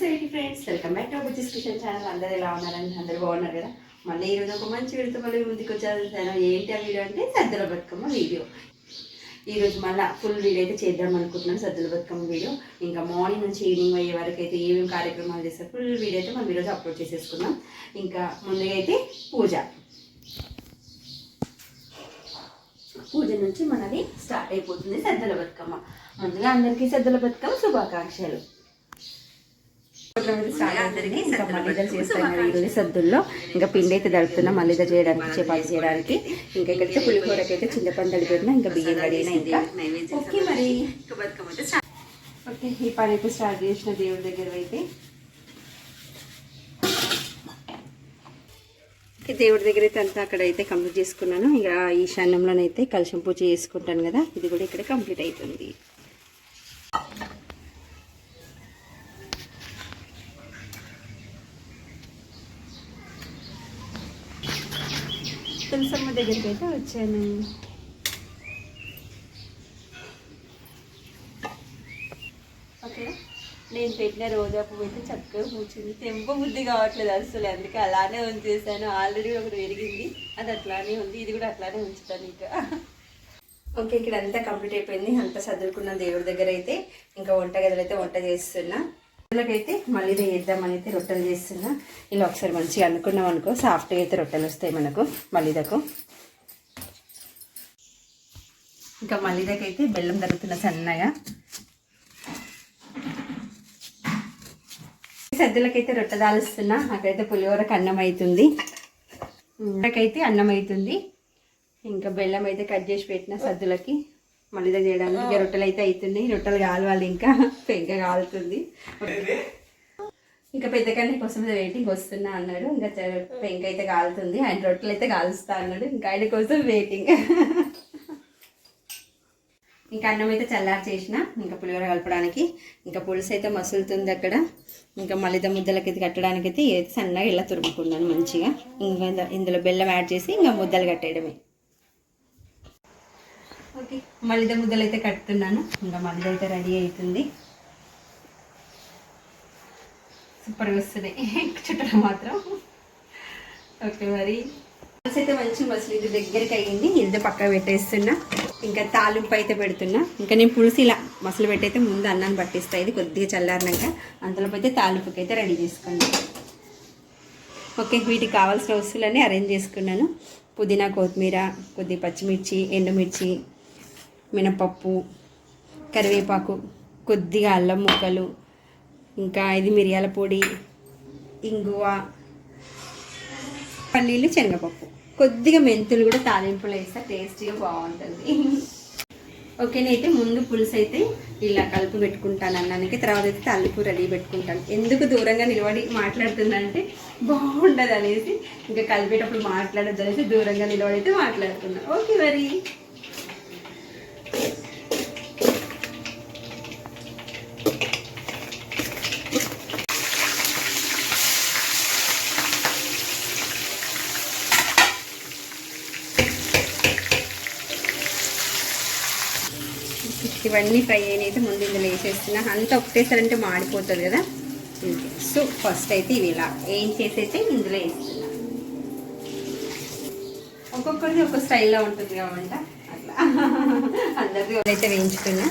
నమస్తే friends. Welcome back to Bujjis kitchen channel. అందరూ ఎలా ఉన్నారని అందరూ బాగున్నారు కదా? మళ్ళీ ఈరోజు ఒక మంచి వీడియోతో మళ్ళీ ముందుకు వచ్చాను ఏంటి ఆ వీడియో అంటే సద్దుల బతుకమ్మ వీడియో. ఈరోజు మళ్ళీ ఫుల్ వీడియో అయితే చేద్దాం అనుకుంటున్నాను సద్దుల బతుకమ్మ వీడియో. ఇంకా మార్నింగ్ నుంచి ఈవినింగ్ అయ్యే వరకు అయితే ఏమేమి కార్యక్రమాలు చేస్తారు ఫుల్ వీడియో అయితే మనం ఈరోజు అప్లోడ్ చేసేసుకుందాం. ఇంకా ముందుగా అయితే పూజ. పూజ నుంచి మనది స్టార్ట్ అయిపోతుంది సద్దుల బతుకమ్మ. ముందుగా అందరికీ సద్దుల బతుకమ్మ శుభాకాంక్షలు. ఇంకా మల్లిద చేస్తాం కదా ఈరోజు సద్దుల్లో ఇంకా పిండి అయితే దడుతున్నా మల్లిద చేయడానికి చపాతి చేయడానికి. ఇంకా ఇక్కడైతే పులిహోరకి అయితే చింతపండు తడిపెట్టినా ఇంకా బియ్యం కడిగినా ఇంకా. ఓకే మరి. ఓకే ఈ పని అయితే స్టార్ట్ చేసిన దేవుడి దగ్గర అయితే. దేవుడి దగ్గర అయితే అంతా అక్కడ అయితే కంప్లీట్ చేసుకున్నాను. ఇక ఈశాన్యంలోనైతే కలశం పూజ చేసుకుంటాను కదా ఇది కూడా ఇక్కడ కంప్లీట్ అవుతుంది. తులసమ్మ దగ్గరికి అయితే వచ్చాను. ఓకే. నేను పెట్టిన రోజా పువ్వు అయితే చక్కగా కూర్చుంది తెంప బుద్ధి కావట్లేదు అసలు అందుకే అలానే ఉంచేసాను. ఆల్రెడీ ఒకటి పెరిగింది. అది అట్లానే ఉంది. ఇది కూడా అట్లానే ఉంచుతాను ఇంకా. ఓకే ఇక్కడ అంతా కంప్లీట్ అయిపోయింది. అంతా చదువుకున్న దేవుడి దగ్గర అయితే ఇంకా వంట గదిలో అయితే వంట చేస్తున్నా. పిల్లలకైతే మళ్ళీ వేద్దామని అయితే రొట్టెలు చేస్తున్నా. ఇలా ఒకసారి మంచిగా అనుకున్నాం అనుకో సాఫ్ట్గా అయితే రొట్టెలు వస్తాయి మనకు మళ్ళీదకు ఇంకా మళ్ళీదకైతే బెల్లం తరుగుతున్న సన్నగా. సద్దులకైతే రొట్టె దాలుస్తున్నా. అక్కడైతే పులిహోరకు అన్నం అవుతుంది ఇక్కడికైతే అన్నం అవుతుంది ఇంకా బెల్లం అయితే కట్ చేసి పెట్టిన సద్దులకి. మళ్ళీ చేయడానికి ఇంకా రొట్టెలు అయితే అవుతున్నాయి రొట్టెలు కావాలి ఇంకా. పెంక కాలుతుంది. ఇంకా పెద్ద కన్నీ కోసం వెయిటింగ్ వస్తున్నా అన్నాడు. ఇంకా పెంక అయితే కాలుతుంది. ఆయన రొట్టెలు అయితే కాలుస్తా అన్నాడు. ఇంకా ఆయన కోసం వెయిటింగ్ ఇంకా అన్నం అయితే చల్లారి చేసిన. ఇంకా పులిహోర కలపడానికి. ఇంకా పులుసు అయితే మసులుతుంది అక్కడ. ఇంకా మళ్ళీ ముద్దలకి అయితే కట్టడానికి అయితే ఏది సన్నగా ఇలా తురుముకున్నాను మంచిగా. ఇంకా ఇంద- ఇందులో బెల్లం యాడ్ చేసి ఇంకా ముద్దలు కట్టేయడమే. ఓకే. మళ్ళీ ముద్దలు అయితే కట్టుతున్నాను ఇంకా మళ్ళీ అయితే రెడీ అవుతుంది సూపర్గా వస్తున్నాయి. చుట్టూ మాత్రం. ఓకే మరి. పులుసు అయితే మంచి మసలు ఇది దగ్గరికి అయ్యింది. ఇది పక్క పెట్టేస్తున్నా. ఇంకా తాలింపు అయితే పెడుతున్నా. ఇంకా నేను పులుసు ఇలా మసలు పెట్టయితే ముందు అన్నాన్ని పట్టిస్తా. ఇది కొద్దిగా చల్లారినాక అంతలోపు అయితే తాలింపుకి అయితే రెడీ చేసుకోండి ఓకే వీటికి కావాల్సిన వస్తువులన్నీ అరేంజ్ చేసుకున్నాను. పుదీనా కొత్తిమీర కొద్ది పచ్చిమిర్చి ఎండుమిర్చి మినపప్పు కరివేపాకు కొద్దిగా అల్లం ముక్కలు ఇంకా ఇది మిరియాల పొడి ఇంగువ పల్లీలు శనగపప్పు. కొద్దిగా మెంతులు కూడా తాలింపులు వేస్తే టేస్టీగా బాగుంటుంది. ఓకేనైతే ముందు పులుసు అయితే ఇలా కలిపి పెట్టుకుంటాను అన్నానికి తర్వాత అయితే తాలింపు రెడీ పెట్టుకుంటాను. ఎందుకు దూరంగా నిలబడి మాట్లాడుతున్నానంటే బాగుండదు అనేసి ఇంకా కలిపేటప్పుడు మాట్లాడద్దు అనేసి దూరంగా నిలబడి అయితే మాట్లాడుతున్నాను ఓకే మరి. ఇవన్నీ ఫ్రై అయినైతే ముందు ఇందులో వేసేస్తున్నా. అంతా ఒకటేసారంటే మాడిపోతుంది కదా. సో ఫస్ట్ అయితే ఇవి ఇలా ఏం చేసైతే ఇందులో వేస్తున్నా. ఒక్కొక్కరిది ఒక స్టైల్లో ఉంటుంది కాబట్టి అట్లా. అందరిది అయితే వేయించుకున్నా.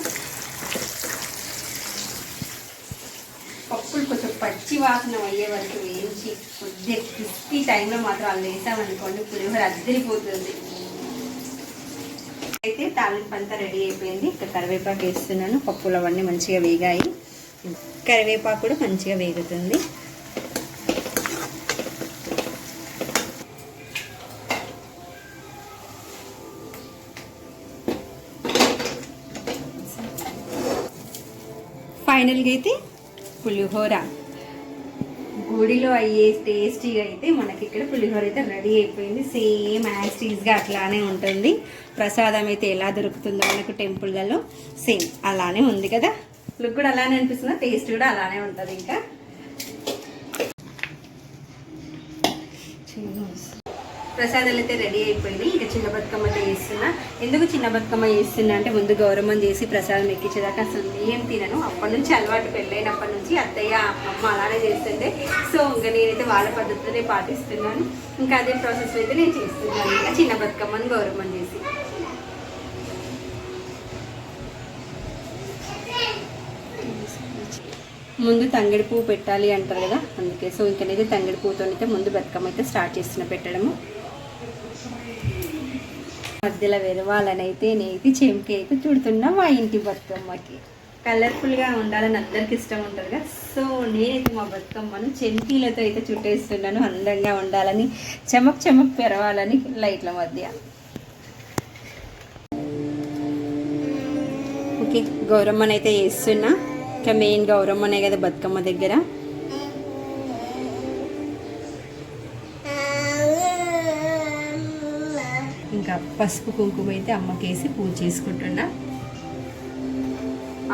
పప్పులు కొంచెం పచ్చి వాసన అయ్యే వరకు వేయించి కొద్దిగా క్రిస్పీ టైంలో మాత్రం అలా వేసామనుకోండి పులిహోర అద్దరిపోతుంది. అయితే తాలింపు అంతా రెడీ అయిపోయింది. ఇక్కడ కరివేపాకు వేస్తున్నాను. పప్పులు అవన్నీ మంచిగా వేగాయి. కరివేపాకు కూడా మంచిగా వేగుతుంది. ఫైనల్గా అయితే పులిహోర. గుడిలో అయ్యే టేస్టీగా అయితే మనకి ఇక్కడ పులిహోర అయితే రెడీ అయిపోయింది. సేమ్ యాస్టీస్గా అట్లానే ఉంటుంది. ప్రసాదం అయితే ఎలా దొరుకుతుందో మనకు టెంపుల్లలో సేమ్ అలానే ఉంది కదా. లుక్ కూడా అలానే అనిపిస్తుంది. టేస్ట్ కూడా అలానే ఉంటుంది ఇంకా. ప్రసాదాలు అయితే రెడీ అయిపోయినాయి. ఇంకా చిన్న బతుకమ్మ అయితే చేస్తున్నా. ఎందుకు చిన్న బతుకమ్మ చేస్తున్నా అంటే ముందు గౌరవం చేసి ప్రసాదం ఎక్కించేదాకా అసలు ఏం తినను. అప్పటి నుంచి అలవాటు పెళ్ళైనప్పటి నుంచి అత్తయ్య అమ్మ అలానే చేస్తుంటే. సో ఇంకా నేనైతే వాళ్ళ పద్ధతినే పాటిస్తున్నాను. ఇంకా అదే ప్రాసెస్ అయితే నేను చేస్తున్నాను. ఇంకా చిన్న బతుకమ్మని గౌరవం చేసి. ముందు తంగిడి పువ్వు పెట్టాలి అంటారు కదా అందుకే. సో ఇంకనైతే తంగిడి పువ్వుతోనైతే అయితే ముందు బతుకమ్మ అయితే స్టార్ట్ చేస్తున్న పెట్టడము. మధ్యలో వెరవాలని అయితే నేనైతే చెంకి అయితే చుడుతున్నా మా ఇంటి బతుకమ్మకి. కలర్ఫుల్గా ఉండాలని అందరికి ఇష్టం ఉంటుంది కదా. సో నేనైతే మా బతుకమ్మను చెంకీలతో అయితే చుట్టేస్తున్నాను. అందంగా ఉండాలని చెమక్ చెమక్ పెరవాలని లైట్ల మధ్య. ఓకే గౌరమ్మని అయితే వేస్తున్నా. ఇంకా మెయిన్ గౌరమ్మనే కదా బతుకమ్మ దగ్గర. పసుపు కుంకుమ అయితే అమ్మకి వేసి పూజ చేసుకుంటున్నా.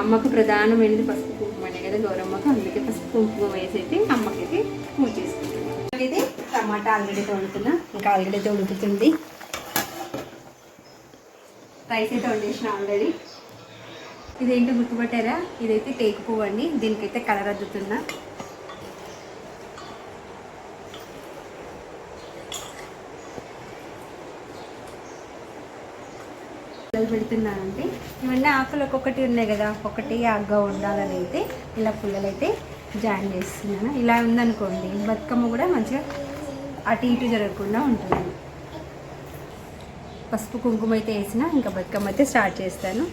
అమ్మకు ప్రధానమైనది పసుపు కుంకుమనే కదా గౌరమ్మకు అందుకే పసుపు కుంకుమ వేసి అయితే అమ్మకైతే పూజ చేసుకుంటున్నా. ఇది టమాటా ఆల్రెడీ తోడుతున్నా ఇంకా ఆల్రెడీ తోడుకుతుంది రైస్ అయితే వండేసిన ఆల్రెడీ. ఇదేంటో గుర్తుపట్టారా? ఇదైతే టేకు పువ్వు అండి. దీనికైతే కలర్ అద్దుతున్నా. పుల్లలు పెడుతున్నానండి ఇవన్నీ ఆకులు ఒక్కొక్కటి ఉన్నాయి కదా ఒక్కటి ఆగ్గా ఉండాలని అయితే ఇలా పుల్లలు అయితే జాయిన్ చేస్తున్నాను. ఇలా ఉందనుకోండి బతుకమ్మ కూడా మంచిగా అటు ఇటు జరగకుండా ఉంటుంది. పసుపు కుంకుమ అయితే వేసిన ఇంకా బతుకమ్మ అయితే స్టార్ట్ చేస్తాను.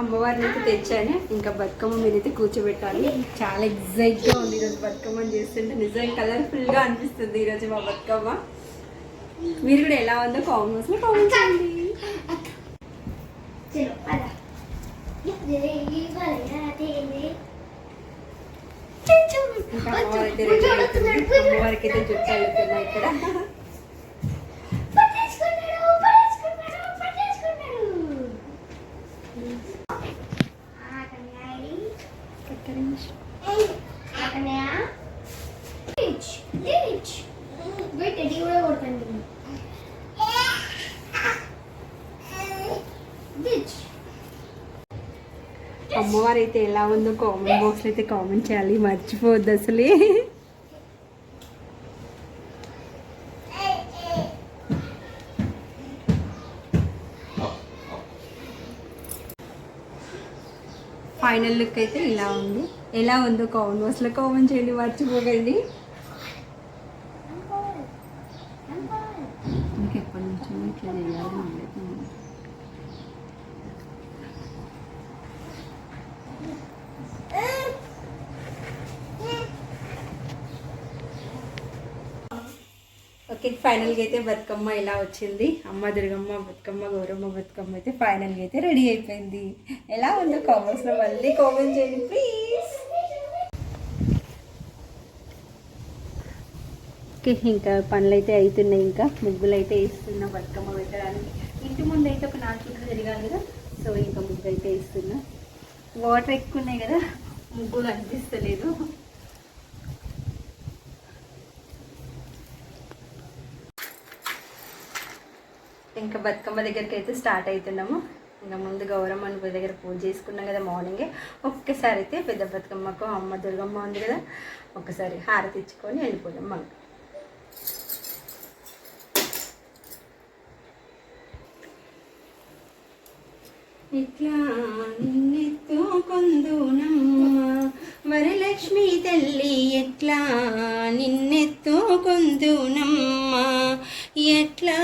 అమ్మవారిని అయితే తెచ్చాను. ఇంకా బతుకమ్మ మీదైతే కూర్చోబెట్టాలి. చాలా ఎగ్జైట్గా ఉంది ఈరోజు బతుకమ్మ చేస్తుంటే. నిజంగా కలర్ఫుల్గా అనిపిస్తుంది ఈరోజు మా బతుకమ్మ. మీరు కూడా ఎలా ఉందో కామెంట్స్లో కామెంట్ చేయండి. అమ్మవారికి అయితే చుట్టాలు ఇక్కడ. ఆకన్యా లిచ్ లిచ్ వెయిట్ ఎడి కూడా కొడతాను లిచ్ అమ్మవారు అయితే ఎలా ఉందో కామెంట్ బాక్స్లో అయితే కామెంట్ చేయాలి. మర్చిపోవద్దు అసలే. ఫైనల్ లుక్ అయితే ఇలా ఉంది. ఎలా ఉందో కామెంట్ బాక్స్లో కామెంట్ చేయండి. మర్చిపోకండి మీకు ఎప్పటి నుంచో ఇట్లా చేయాలని ఉండేది ఓకే ఫైనల్గా అయితే బతుకమ్మ ఇలా వచ్చింది. అమ్మ దుర్గమ్మ బతుకమ్మ గౌరమ్మ బతుకమ్మ అయితే ఫైనల్గా అయితే రెడీ అయిపోయింది. ఎలా ఉందో కామెంట్స్లో మళ్ళీ కామెంట్ చేయండి ప్లీజ్ ఓకే ఇంకా పనులు అయితే అవుతున్నాయి ఇంకా ముగ్గులు అయితే వేస్తున్నా బతుకమ్మ పెట్టడానికి. ఇంటి ముందు అయితే ఒక నాలుగు చుట్టూ తిరగాలి కదా సో ఇంకా ముగ్గు అయితే వేస్తున్నా. వాటర్ ఎక్కువ ఉన్నాయి కదా ముగ్గులు అనిపిస్తలేదు. ఇంకా బతుకమ్మ దగ్గరికి అయితే స్టార్ట్ అవుతున్నాము ఇంకా ముందు గౌరమ్మ అని దగ్గర పూజ చేసుకున్నాం కదా మార్నింగే ఒక్కసారి అయితే పెద్ద బతుకమ్మకు అమ్మ దుర్గమ్మ ఉంది కదా. ఒక్కసారి హారతి ఇచ్చుకొని వెళ్ళిపోదాం మనం ఇట్లా నిన్నెత్తు కొందునమ్మ వరలక్ష్మి తల్లి ఎట్లా నిన్నెత్తు కొందునమ్మ ఎట్లా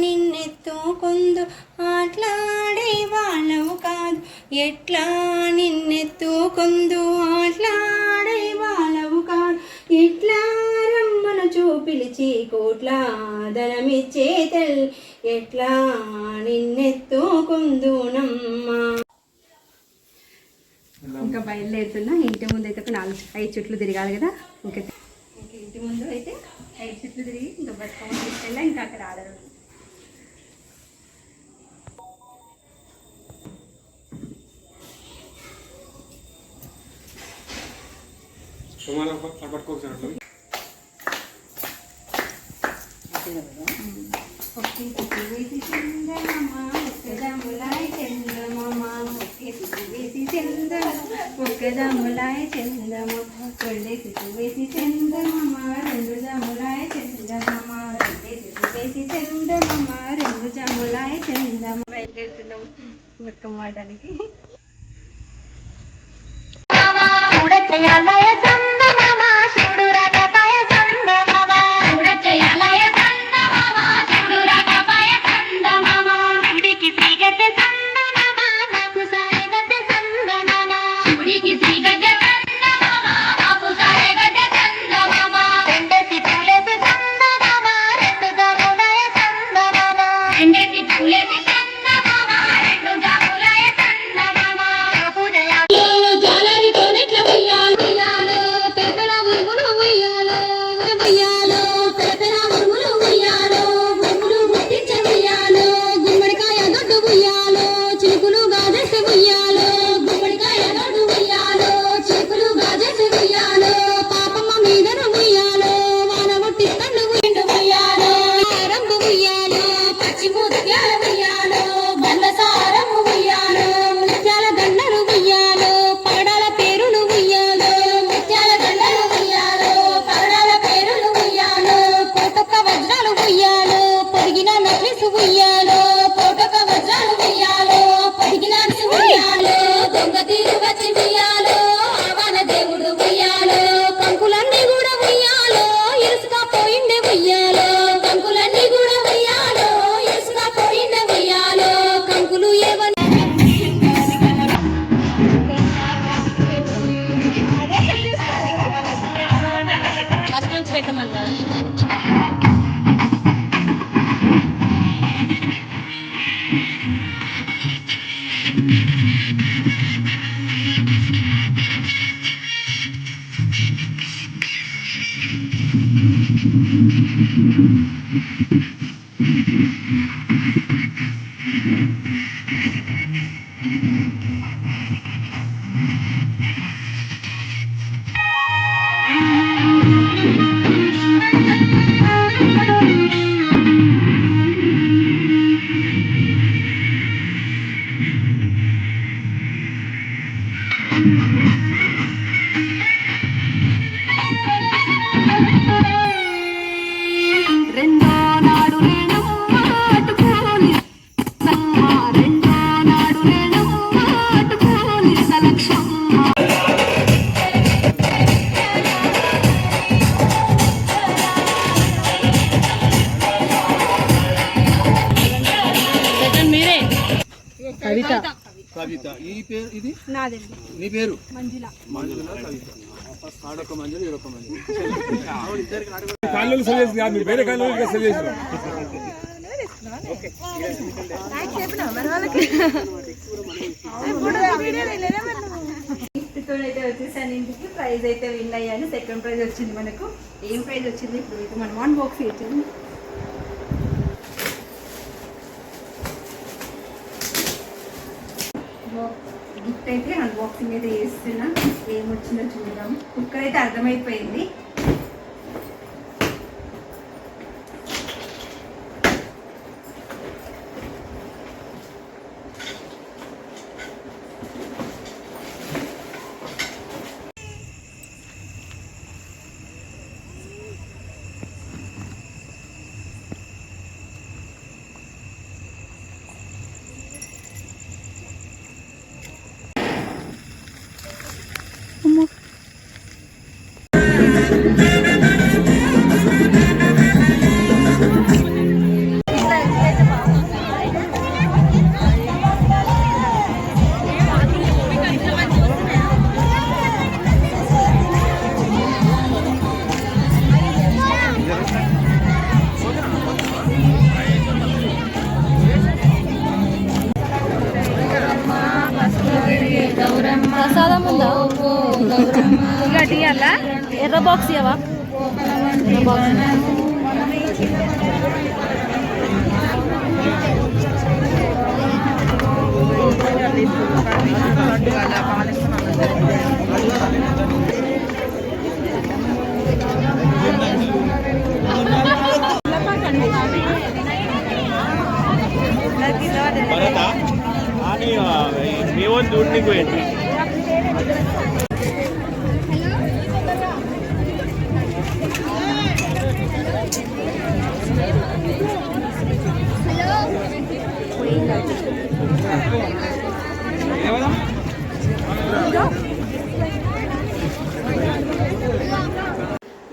నిన్నెత్తుకుందు ఆటలాడే వాళ్ళవు కాదు. ఎట్లా నిన్నెత్తుకుందు ఆటలాడే వాళ్ళవు కాదు. ఇట్లా రమ్మను చూపిలిచి కోట్ల ధనమిచ్చే తల్లి ఎట్లా నిన్నెత్తు కొందునమ్మ ఇంకా బయలుదేరుతున్నా. ఇంటి ముందు అయితే ఒక నాలుగు ఐదు చుట్లు తిరగాలి కదా. ఇంకా ఇంటి ముందు అయితే ఐదు చుట్లు తిరిగి ఇంకా బతుకమ్మ తీసుకెళ్ళా ఇంకా అక్కడ ఆడరు. పట్టుకోవచ్చు ఒకే సిగ్గు వేసి చందమామ, ఒక్కదమ్ములాయ్ చందమామ, ఒకే సిగ్గు వేసి చందమామ, ఒక్కదమ్ములాయ్ చందమామ, ఒళ్ళే సిగ్గు వేసి చెందమమ్మ రెండు జములాయ చందమామ, రెండే వేసి చెందమమ్మ రెండు జములాయ చెందమ్మ బయలుదేరుతున్నాం బతుకమ్మ ఆడడానికి. రెండో నాదండి నీ పేరు? మంజుల. మంజుల. కవిత ఆడొక మంజులు ఈడొక మంజులు. కాళ్ళు సెల్ చేసి మీరు వేరే కాళ్ళు ఇంకా సెల్ చేసిన గిఫ్ట్తో అయితే వచ్చేసాను ఇంటికి. ప్రైజ్ అయితే విన్ అయ్యాను. సెకండ్ ప్రైజ్ వచ్చింది మనకు. ఏం ప్రైజ్ వచ్చింది? ఇప్పుడు అయితే మనం వన్ బాక్స్ అయితే అన్బాక్సింగ్ ఏమొచ్చిందో చూద్దాం. కుక్కర్ అయితే అర్థమైపోయింది.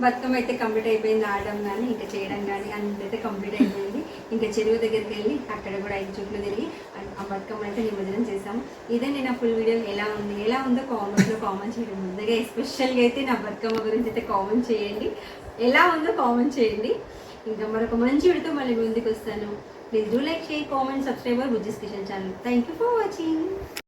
బతుకమ్మ అయితే కంప్లీట్ అయిపోయింది ఆడడం కానీ ఇంకా చేయడం కానీ అయితే కంప్లీట్ అయిపోయింది. ఇంకా చెరువు దగ్గరికి వెళ్ళి అక్కడ కూడా ఐదు చుట్లు తిరిగి ఆ- బతుకమ్మ అయితే నిమజ్జనం చేసాము ఇదే నేను ఆ ఫుల్ వీడియో ఎలా ఉంది ఎలా ఉందో కామెంట్స్లో కామెంట్ చేయడం. ముందుగా ఎస్పెషల్గా అయితే నా బతుకమ్మ గురించి అయితే కామెంట్ చేయండి. ఎలా ఉందో కామెంట్ చేయండి. ఇంకా మరొక మంచి వీడితో మళ్ళీ ముందుకు వస్తాను please do like share comment subscriber Bujjis kitchen channel thank you for watching